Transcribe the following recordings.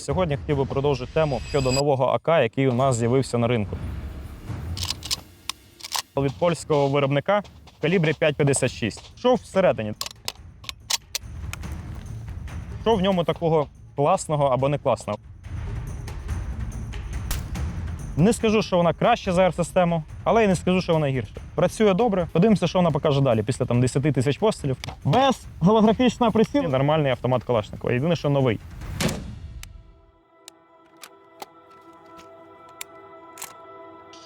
Сьогодні хотів би продовжити тему щодо нового АК, який у нас з'явився на ринку. Від польського виробника в калібрі 5,56. Що всередині? Що в ньому такого класного або не класного? Не скажу, що вона краще за R-систему, але й не скажу, що вона гірша. Працює добре. Подивимося, що вона покаже далі після там 10 тисяч пострілів. Без голографічного прицілу. Нормальний автомат Калашникова. Єдине, що новий.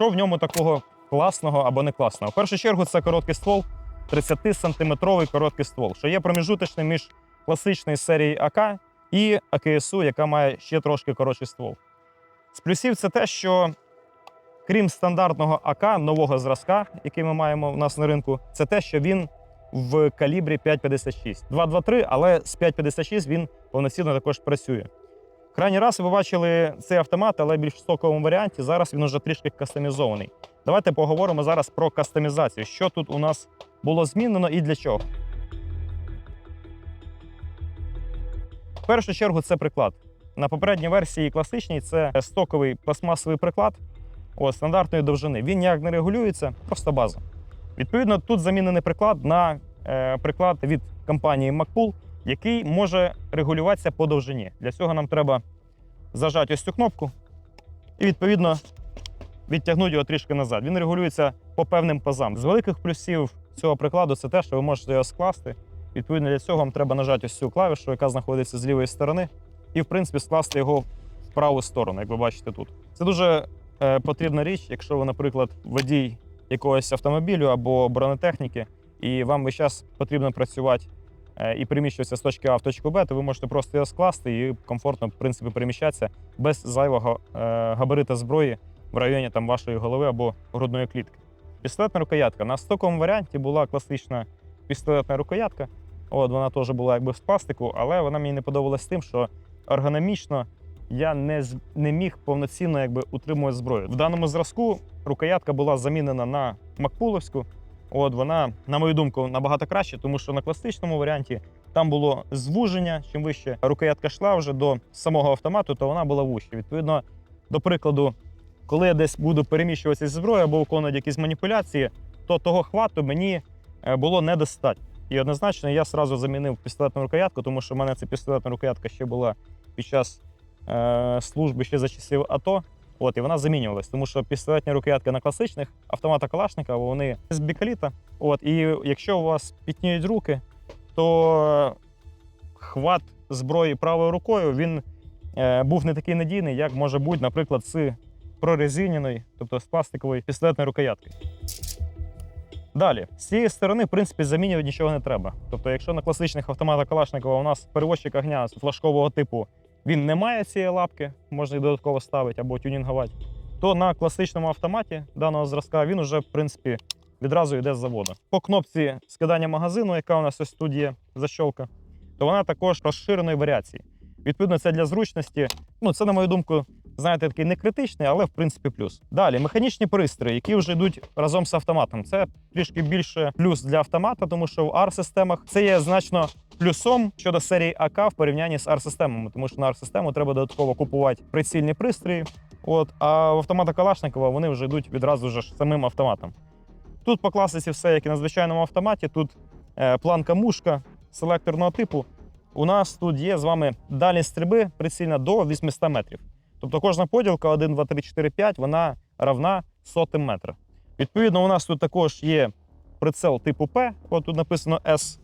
Що в ньому такого класного або не класного? В першу чергу це короткий ствол, 30-сантиметровий короткий ствол, що є проміжуточним між класичної серії АК і АКСУ, яка має ще трошки коротший ствол. З плюсів це те, що крім стандартного АК нового зразка, який ми маємо у нас на ринку, це те, що він в калібрі 5,56. 2,23, але з 5,56 він повноцінно також працює. Крайній раз ви бачили цей автомат, але більш в стоковому варіанті. Зараз він уже трішки кастомізований. Давайте поговоримо зараз про кастомізацію. Що тут у нас було змінено і для чого. В першу чергу це приклад. На попередній версії класичній це стоковий пластмасовий приклад от, стандартної довжини. Він ніяк не регулюється, просто база. Відповідно, тут замінений приклад на е, приклад від компанії MacPool, який може регулюватися по довжині. Для цього нам треба зажати ось цю кнопку і, відповідно, відтягнути його трішки назад. Він регулюється по певним пазам. З великих плюсів цього прикладу це те, що ви можете його скласти. Відповідно, для цього вам треба нажати ось цю клавішу, яка знаходиться з лівої сторони, і, в принципі, скласти його в праву сторону, як ви бачите тут. Це дуже е, потрібна річ, якщо ви, наприклад, водій якогось автомобілю або бронетехніки, і вам весь час потрібно працювати і переміщуватися з точки А в точку Б, то ви можете просто його скласти і комфортно, в принципі, переміщатися без зайвого е, габарита зброї в районі там, вашої голови або грудної клітки. Пістолетна рукоятка. На стоковому варіанті була класична пістолетна рукоятка. От вона теж була якби з пластику, але вона мені не подобалась тим, що ергономічно я не, не міг повноцінно якби, утримувати зброю. В даному зразку рукоятка була замінена на макпуловську. От вона, на мою думку, набагато краще, тому що на класичному варіанті там було звуження. Чим вище рукоятка йшла вже до самого автомату, то вона була вужча. Відповідно, до прикладу, коли я десь буду переміщуватися зі зброєю або виконувати якісь маніпуляції, то того хвату мені е, було недостатньо. І однозначно я одразу замінив пістолетну рукоятку, тому що в мене ця пістолетна рукоятка ще була під час е, служби ще за часів АТО. От, і вона замінювалась, тому що пістолетні рукоятки на класичних автоматах Калашникова вони з бікаліта. От, і якщо у вас пітніють руки, то хват зброї правою рукою він е, був не такий надійний, як може бути, наприклад, з прорезиненої, тобто з пластикової пістолетної рукоятки. Далі, з цієї сторони, в принципі, замінювати нічого не треба. Тобто, якщо на класичних автоматах Калашникова у нас перевозчик огня флажкового типу він не має цієї лапки, можна і додатково ставити або тюнінгувати, то на класичному автоматі даного зразка він уже, в принципі, відразу йде з заводу. По кнопці скидання магазину, яка у нас ось тут є защолка, то вона також розширеної варіації. Відповідно, це для зручності. Ну, це, на мою думку, знаєте, такий не критичний, але в принципі плюс. Далі, механічні пристрої, які вже йдуть разом з автоматом. Це трішки більше плюс для автомата, тому що в R-системах це є значно плюсом щодо серії АК в порівнянні з R-системами, тому що на R-систему треба додатково купувати прицільні пристрої. От, а в автомата Калашникова вони вже йдуть відразу ж самим автоматом. Тут по класиці все, як і на звичайному автоматі. Тут е, планка мушка селекторного типу. У нас тут є з вами дальність стрільби прицільна до 800 метрів. Тобто кожна поділка 1, 2, 3, 4, 5, вона равна сотим метра. Відповідно, у нас тут також є прицел типу П, от тут написано S,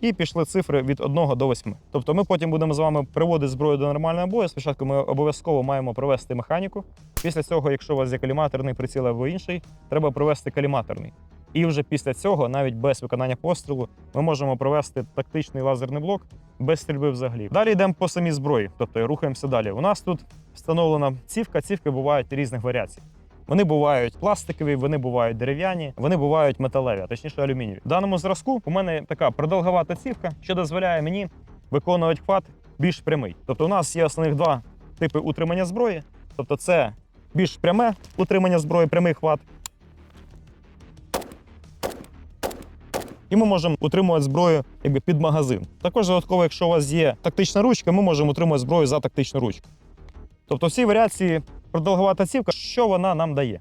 і пішли цифри від 1 до 8. Тобто ми потім будемо з вами приводити зброю до нормального бою. Спочатку ми обов'язково маємо провести механіку. Після цього, якщо у вас є каліматорний приціл або інший, треба провести каліматорний. І вже після цього, навіть без виконання пострілу, ми можемо провести тактичний лазерний блок без стрільби взагалі. Далі йдемо по самій зброї, тобто рухаємося далі. У нас тут встановлена цівка. Цівки бувають різних варіацій. Вони бувають пластикові, вони бувають дерев'яні, вони бувають металеві, а точніше алюмінієві. В даному зразку у мене така продовговата цівка, що дозволяє мені виконувати хват більш прямий. Тобто, у нас є основних два типи утримання зброї. Тобто, це більш пряме утримання зброї, прямий хват. І ми можемо утримувати зброю якби під магазин. Також додатково, якщо у вас є тактична ручка, ми можемо утримувати зброю за тактичну ручку. Тобто, всі варіації продовгувата цівка, що вона нам дає?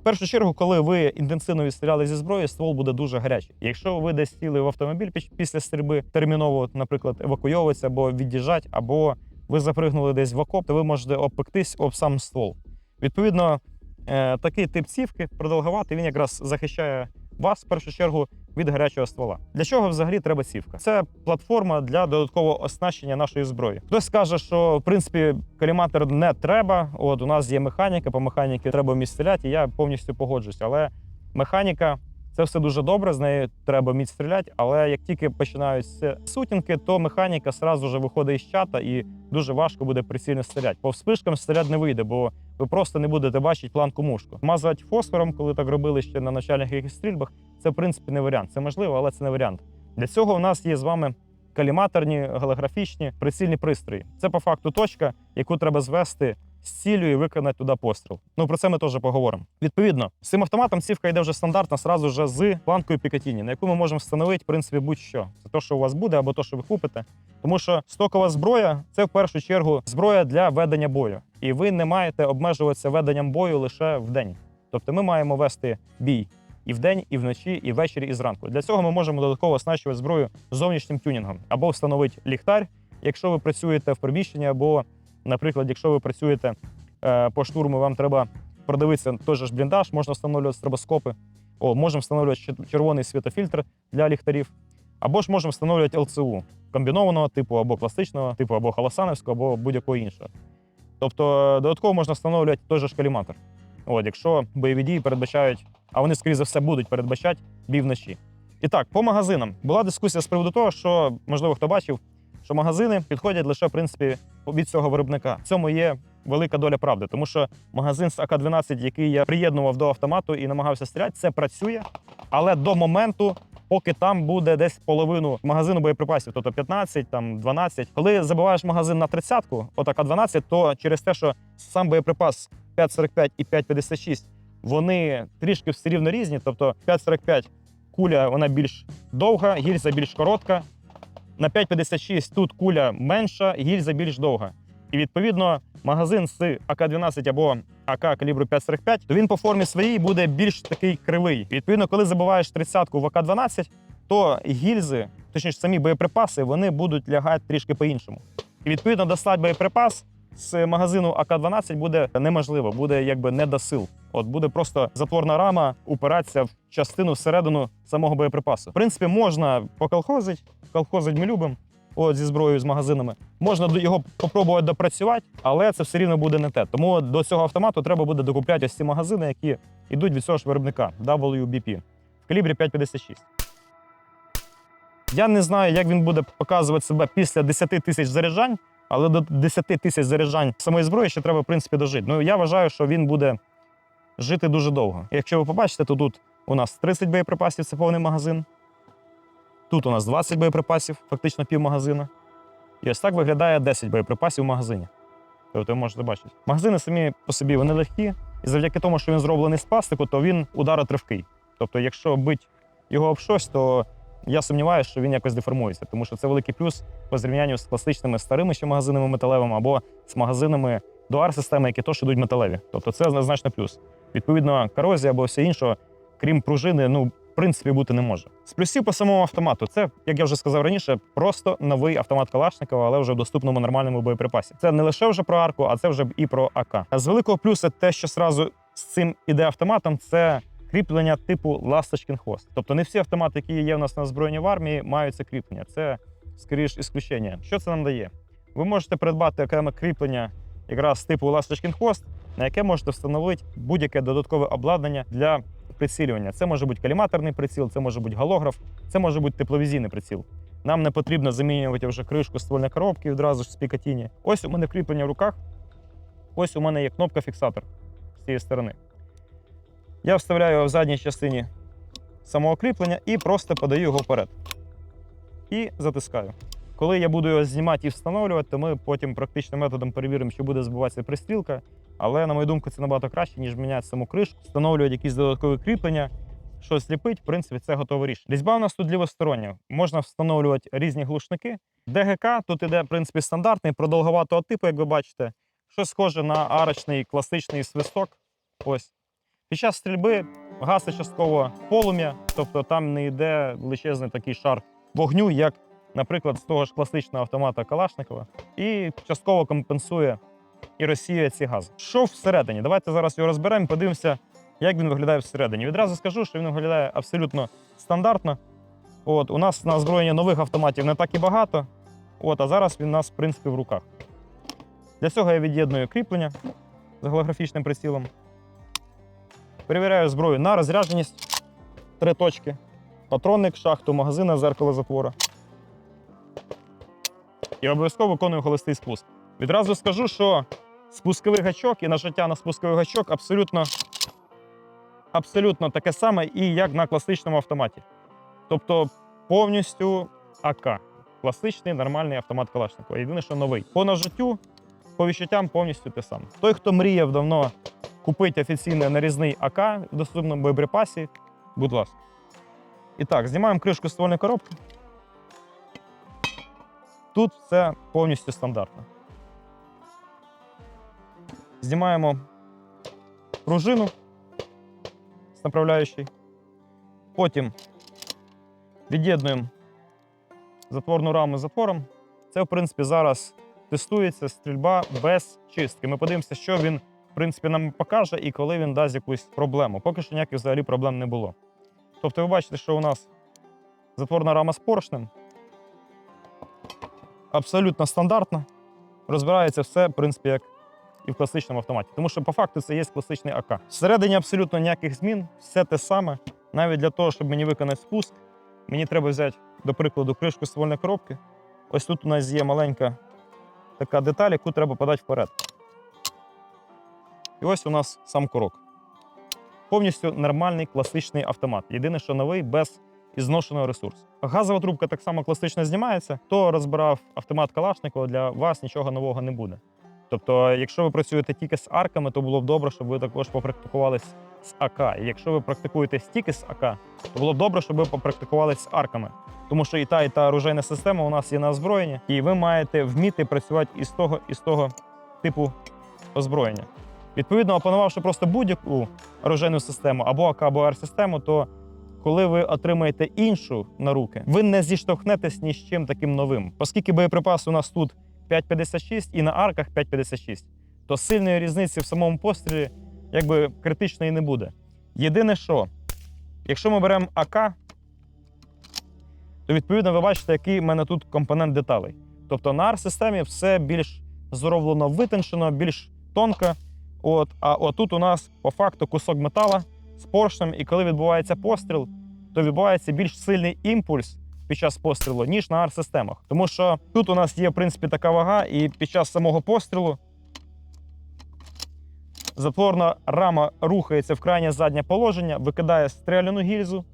В першу чергу, коли ви інтенсивно відстріляли зі зброї, ствол буде дуже гарячий. Якщо ви десь сіли в автомобіль після стрільби, терміново, наприклад, евакуйовуватися або від'їжджати, або ви запригнули десь в окоп, то ви можете обпектись об сам ствол. Відповідно, е, такий тип цівки продовгувати він якраз захищає вас в першу чергу від гарячого ствола. Для чого взагалі треба цівка? Це платформа для додаткового оснащення нашої зброї. Хтось скаже, що в принципі коліматор не треба. От у нас є механіка, по механіці треба вміти стріляти, і я повністю погоджуюсь. Але механіка це все дуже добре, з нею треба вміти стріляти. Але як тільки починаються сутінки, то механіка сразу же виходить із чата і дуже важко буде прицільно стріляти. По вспишкам стріляти не вийде, бо ви просто не будете бачити планку мушку. Мазати фосфором, коли так робили ще на начальних якихось стрільбах, це в принципі не варіант. Це можливо, але це не варіант. Для цього у нас є з вами каліматорні, голографічні прицільні пристрої. Це по факту точка, яку треба звести з ціллю і виконати туди постріл. Ну про це ми теж поговоримо. Відповідно, з цим автоматом цівка йде вже стандартна, сразу вже з планкою Пікатіні, на яку ми можемо встановити в принципі будь-що. Це те, що у вас буде, або те, що ви купите. Тому що стокова зброя це в першу чергу зброя для ведення бою, і ви не маєте обмежуватися веденням бою лише в день. Тобто, ми маємо вести бій і вдень, і вночі, і ввечері, і зранку. Для цього ми можемо додатково оснащувати зброю зовнішнім тюнінгом або встановити ліхтар, якщо ви працюєте в приміщенні, або, наприклад, якщо ви працюєте е, по штурму, вам треба продивитися той же ж бліндаж, можна встановлювати стробоскопи. О, можемо встановлювати червоний світофільтр для ліхтарів, або ж можемо встановлювати ЛЦУ комбінованого типу, або класичного типу, або холосановського, або будь-якого іншого. Тобто додатково можна встановлювати той же ж коліматор. От, якщо бойові дії передбачають, а вони, скоріше за все, будуть передбачати бій вночі. І так, по магазинам була дискусія з приводу того, що, можливо, хто бачив, що магазини підходять лише в принципі від цього виробника. В цьому є велика доля правди, тому що магазин з АК-12, який я приєднував до автомату і намагався стріляти, це працює, але до моменту. Поки там буде десь половину магазину боєприпасів, тобто 15, там 12. Коли забиваєш магазин на 30-ку, отака 12, то через те, що сам боєприпас 5,45 і 5,56, вони трішки все рівно різні. Тобто 5,45 куля вона більш довга, гільза більш коротка. На 5,56 тут куля менша, гільза більш довга. І відповідно магазин з АК-12 або АК калібру 5,45, то він по формі своїй буде більш такий кривий. Відповідно, коли забиваєш 30-ку в АК-12, то гільзи, точніше самі боєприпаси, вони будуть лягати трішки по-іншому. І відповідно достати боєприпас з магазину АК-12 буде неможливо, буде якби не до сил. От буде просто затворна рама упиратися в частину всередину самого боєприпасу. В принципі, можна поколхозити, колхозить ми любимо. От зі зброєю з магазинами можна його попробувати допрацювати, але це все рівно буде не те. Тому до цього автомату треба буде докупляти ось ці магазини, які йдуть від цього ж виробника WBP в калібрі 5,56. Я не знаю, як він буде показувати себе після 10 тисяч заряджань, але до 10 тисяч заряджань самої зброї ще треба, в принципі, дожити. Ну, я вважаю, що він буде жити дуже довго. Якщо ви побачите, то тут у нас 30 боєприпасів це повний магазин. Тут у нас 20 боєприпасів, фактично пів магазина. І ось так виглядає 10 боєприпасів в магазині. Тобто ви можете бачити. Магазини самі по собі вони легкі, і завдяки тому, що він зроблений з пластику, то він ударотривкий. Тобто, якщо бить його об щось, то я сумніваюся, що він якось деформується, тому що це великий плюс по зрівнянню з класичними старими ще магазинами металевими або з магазинами дуар-системи, які теж йдуть металеві. Тобто це однозначно плюс. Відповідно, корозія або все інше, крім пружини, ну, в принципі, бути не може. З плюсів по самому автомату, це, як я вже сказав раніше, просто новий автомат Калашникова, але вже в доступному нормальному боєприпасі. Це не лише вже про арку, а це вже і про АК. А з великого плюсу, те, що зразу з цим іде автоматом, це кріплення типу ласточкін хвост. Тобто не всі автомати, які є у нас на озброєнні в армії, мають це кріплення. Це скоріш ісключення. Що це нам дає? Ви можете придбати окреме кріплення якраз типу ласточкін хвост, на яке можете встановити будь-яке додаткове обладнання для прицілювання. Це може бути каліматорний приціл, це може бути голограф, це може бути тепловізійний приціл. Нам не потрібно замінювати вже кришку ствольної коробки відразу ж з Пікатіні. Ось у мене кріплення в руках. Ось у мене є кнопка фіксатор з цієї сторони. Я вставляю його в задній частині самого кріплення і просто подаю його вперед. І затискаю. Коли я буду його знімати і встановлювати, то ми потім практичним методом перевіримо, чи буде збиватися пристрілка. Але, на мою думку, це набагато краще, ніж міняти саму кришку, встановлювати якісь додаткові кріплення, щось сліпить, в принципі, це готове рішення. Різьба у нас тут лівостороння. Можна встановлювати різні глушники. ДГК тут іде, в принципі, стандартний, продовговатого типу, як ви бачите. Щось схоже на арочний класичний свисток. Ось. Під час стрільби гасить частково полум'я, тобто там не йде величезний такий шар вогню, як, наприклад, з того ж класичного автомата Калашникова, і частково компенсує і розсіює ці гази. Що всередині? Давайте зараз його розберемо, подивимося, як він виглядає всередині. Відразу скажу, що він виглядає абсолютно стандартно. От, у нас на озброєнні нових автоматів не так і багато. От, а зараз він у нас, в принципі, в руках. Для цього я від'єдную кріплення з голографічним прицілом. Перевіряю зброю на розрядженість. Три точки. Патронник, шахту, магазина, зеркало затвора. І обов'язково виконую холостий спуск. Відразу скажу, що спусковий гачок і нажиття на спусковий гачок абсолютно, абсолютно таке саме, і як на класичному автоматі. Тобто повністю АК. Класичний нормальний автомат Калашникова. Єдине, що новий. По нажиттю, по відчуттям повністю те саме. Той, хто мріяв давно купити офіційний нарізний АК в доступному боєприпасі, будь ласка. І так, знімаємо кришку ствольної коробки. Тут все повністю стандартно. Знімаємо пружину з направляючий. Потім від'єднуємо затворну раму з затвором. Це, в принципі, зараз тестується стрільба без чистки. Ми подивимося, що він, в принципі, нам покаже і коли він дасть якусь проблему. Поки що ніяких взагалі проблем не було. Тобто, ви бачите, що у нас затворна рама з поршнем. Абсолютно стандартна. Розбирається все, в принципі, як і в класичному автоматі. Тому що по факту це є класичний АК. Всередині абсолютно ніяких змін, все те саме. Навіть для того, щоб мені виконати спуск, мені треба взяти, до прикладу, кришку ствольної коробки. Ось тут у нас є маленька така деталь, яку треба подати вперед. І ось у нас сам курок. Повністю нормальний класичний автомат. Єдине, що новий без ізношеного ресурсу. Газова трубка так само класично знімається. Хто розбирав автомат Калашникова, для вас нічого нового не буде. Тобто, якщо ви працюєте тільки з арками, то було б добре, щоб ви також попрактикувались з АК. І якщо ви практикуєтесь тільки з АК, то було б добре, щоб ви попрактикувались з арками. Тому що і та, і та оружейна система у нас є на озброєнні, і ви маєте вміти працювати із того, із того типу озброєння. Відповідно, опанувавши просто будь-яку оружейну систему або АК, або АР-систему, то коли ви отримаєте іншу на руки, ви не зіштовхнетесь ні з чим таким новим. Оскільки боєприпас у нас тут 5,56 і на арках 5,56, то сильної різниці в самому пострілі якби критичної не буде. Єдине, що, якщо ми беремо АК, то відповідно ви бачите, який в мене тут компонент деталей. Тобто на ар-системі все більш зроблено витончено, більш тонко. От, а отут у нас по факту кусок метала з поршнем, і коли відбувається постріл, то відбувається більш сильний імпульс під час пострілу, ніж на ар-системах. Тому що тут у нас є, в принципі, така вага, і під час самого пострілу затворна рама рухається в крайнє заднє положення, викидає стріляну гільзу,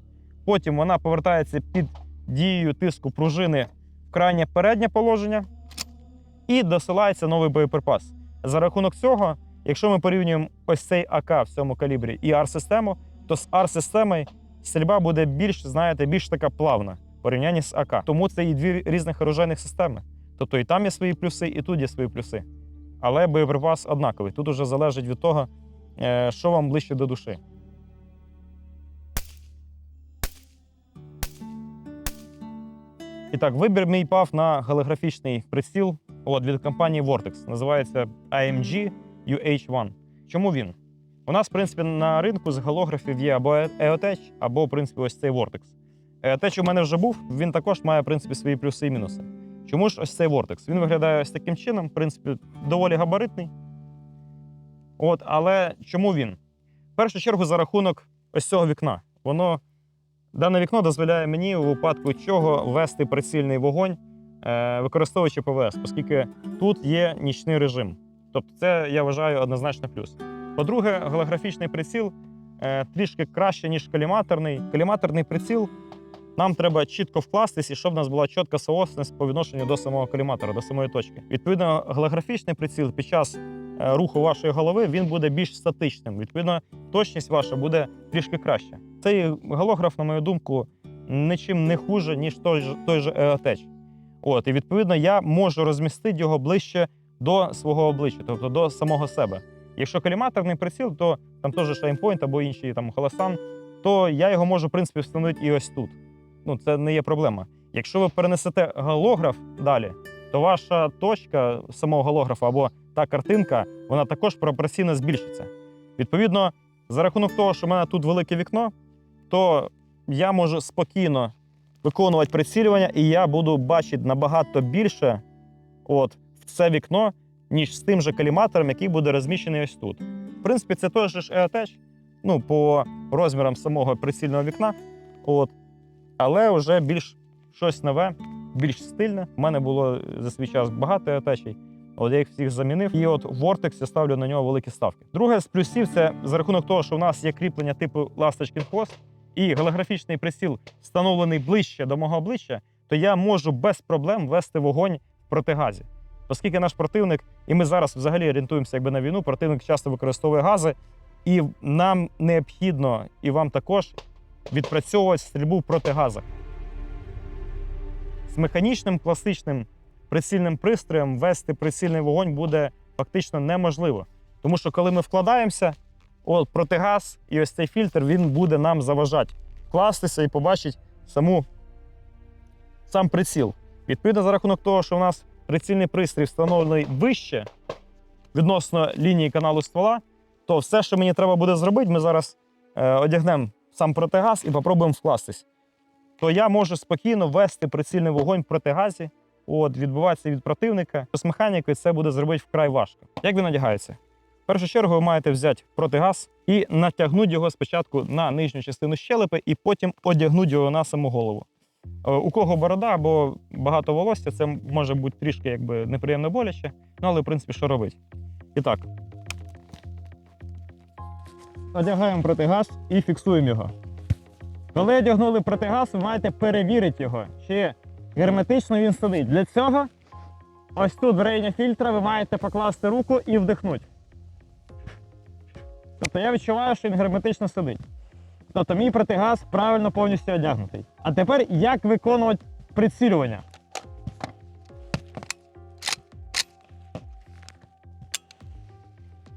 потім вона повертається під дією тиску пружини в крайнє переднє положення і досилається новий боєприпас. За рахунок цього, якщо ми порівнюємо ось цей АК в цьому калібрі і ар-систему, то з ар-системою стрільба буде більш, знаєте, більш така плавна в порівнянні з АК. Тому це і дві різних оружейних системи. Тобто і там є свої плюси, і тут є свої плюси. Але боєприпас однаковий. Тут уже залежить від того, е, що вам ближче до душі. І так, вибір мій пав на голографічний приціл от, від компанії Vortex. Називається AMG UH1. Чому він? У нас, в принципі, на ринку з голографів є або EOTech, або, в принципі, ось цей Vortex. EOTech у мене вже був, він також має, в принципі, свої плюси і мінуси. Чому ж ось цей Vortex? Він виглядає ось таким чином, в принципі, доволі габаритний. От, але чому він? В першу чергу за рахунок ось цього вікна. Воно Дане вікно дозволяє мені у випадку чого вести прицільний вогонь, е, використовуючи ПВС, оскільки тут є нічний режим. Тобто, це я вважаю однозначно плюс. По-друге, голографічний приціл е, трішки краще, ніж коліматорний. Коліматорний приціл нам треба чітко вкластись, і щоб в нас була чітка соосність по відношенню до самого коліматора, до самої точки. Відповідно, голографічний приціл під час е, руху вашої голови він буде більш статичним. Відповідно, точність ваша буде трішки краще. Цей голограф, на мою думку, нічим не хуже, ніж той же, той же EOTech. От, і відповідно я можу розмістити його ближче до свого обличчя, тобто до самого себе. Якщо коліматорний приціл, то там теж Шайнпойнт або інший там Холосан, то я його можу, в принципі, встановити і ось тут. Ну, це не є проблема. Якщо ви перенесете голограф далі, то ваша точка самого голографа або та картинка, вона також пропорційно збільшиться. Відповідно, за рахунок того, що в мене тут велике вікно, то я можу спокійно виконувати прицілювання, і я буду бачити набагато більше от, це вікно, ніж з тим же каліматором, який буде розміщений ось тут. В принципі, це теж ж EOTech, ну, по розмірам самого прицільного вікна. От. Але вже більш щось нове, більш стильне. У мене було за свій час багато EOTech. От я їх всіх замінив. І от Vortex я ставлю на нього великі ставки. Друге з плюсів це за рахунок того, що в нас є кріплення типу ласточкин хвост, і голографічний приціл встановлений ближче до мого обличчя, то я можу без проблем вести вогонь в протигазі. Оскільки наш противник, і ми зараз взагалі орієнтуємося якби на війну, противник часто використовує гази, і нам необхідно, і вам також відпрацьовувати стрільбу в протигазах. З механічним класичним прицільним пристроєм вести прицільний вогонь буде фактично неможливо. Тому що коли ми вкладаємося, от протигаз і ось цей фільтр він буде нам заважати вкластися і побачити саму, сам приціл. Відповідно, за рахунок того, що у нас прицільний пристрій встановлений вище відносно лінії каналу ствола, то все, що мені треба буде зробити, ми зараз е, одягнемо сам протигаз і попробуємо вкластись. То я можу спокійно вести прицільний вогонь в протигазі, от, відбиватися від противника. З механікою це буде зробити вкрай важко. Як він одягається? В першу чергу ви маєте взяти протигаз і натягнути його спочатку на нижню частину щелепи, і потім одягнути його на саму голову. Е, У кого борода або багато волосся, це може бути трішки якби неприємно боляче, ну але в принципі що робити. І так. Одягаємо протигаз і фіксуємо його. Коли одягнули протигаз, ви маєте перевірити його, чи герметично він сидить. Для цього ось тут в районі фільтра ви маєте покласти руку і вдихнути. Тобто я відчуваю, що він герметично сидить. Тобто мій протигаз правильно повністю одягнутий. А тепер як виконувати прицілювання?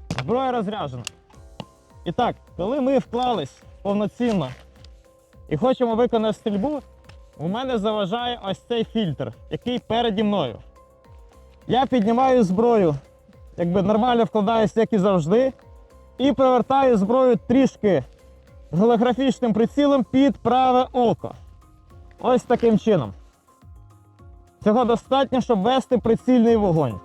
Зброя розряджена. І так, коли ми вклались повноцінно і хочемо виконати стрільбу, у мене заважає ось цей фільтр, який переді мною. Я піднімаю зброю, якби нормально вкладаюся, як і завжди, і привертаю зброю трішки голографічним прицілом під праве око. Ось таким чином. Цього достатньо, щоб вести прицільний вогонь.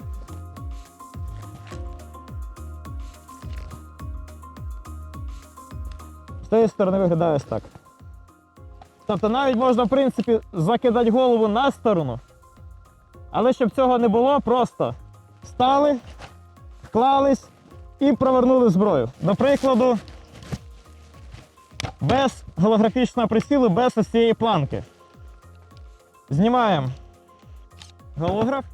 З цієї сторони виглядає ось так. Тобто навіть можна, в принципі, закидати голову на сторону. Але щоб цього не було, просто стали, вклались і провернули зброю. До прикладу, без голографічного прицілу, без ось цієї планки. Знімаємо голограф.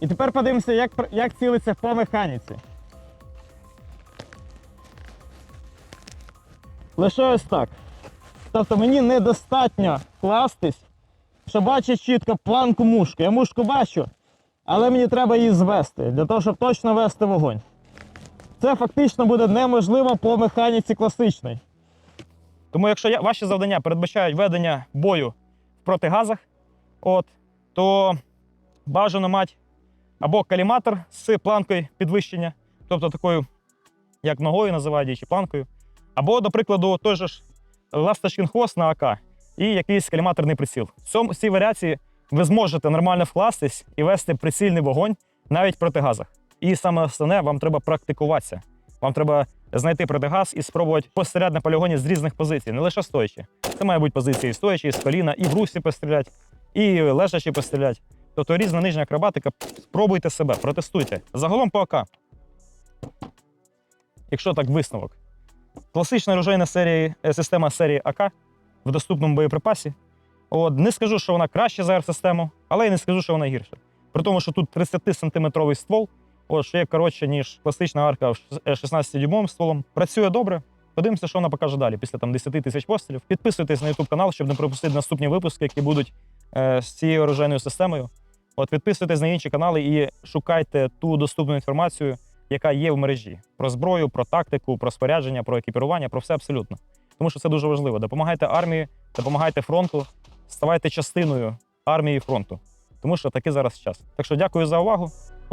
І тепер подивимося, як, як цілиться по механіці. Лише ось так. Тобто мені недостатньо кластись, щоб бачити чітко планку мушки. Я мушку бачу, але мені треба її звести для того, щоб точно вести вогонь. Це фактично буде неможливо по механіці класичній. Тому якщо ваші завдання передбачають ведення бою в протигазах, от, то бажано мати або каліматор з планкою підвищення, тобто такою, як ногою називають чи планкою, або, до прикладу, той же ж ласточкин хвост на АК і якийсь каліматорний приціл. В цьому цій варіації ви зможете нормально вкластись і вести прицільний вогонь навіть в протигазах. І саме основне, вам треба практикуватися. Вам треба знайти протигаз і спробувати постріляти на полігоні з різних позицій, не лише стоячи. Це має бути позиції і стоячі, і з коліна, і в русі постріляти, і лежачи постріляти. Тобто різна нижня акробатика. Спробуйте себе, протестуйте. Загалом по АК. Якщо так висновок. Класична оружейна серії, е, система серії АК в доступному боєприпасі. От, не скажу, що вона краще за R-систему, але й не скажу, що вона гірша. При тому, що тут 30-сантиметровий ствол, Що є коротше, ніж класична арка в 16-дюймовим стволом. Працює добре. Подивимося, що вона покаже далі після там 10 тисяч пострілів. Підписуйтесь на YouTube канал, щоб не пропустити наступні випуски, які будуть е, з цією оружейною системою. От підписуйтесь на інші канали і шукайте ту доступну інформацію, яка є в мережі про зброю, про тактику, про спорядження, про екіпірування, про все абсолютно. Тому що це дуже важливо. Допомагайте армії, допомагайте фронту, ставайте частиною армії фронту. Тому що такий зараз час. Так що дякую за увагу.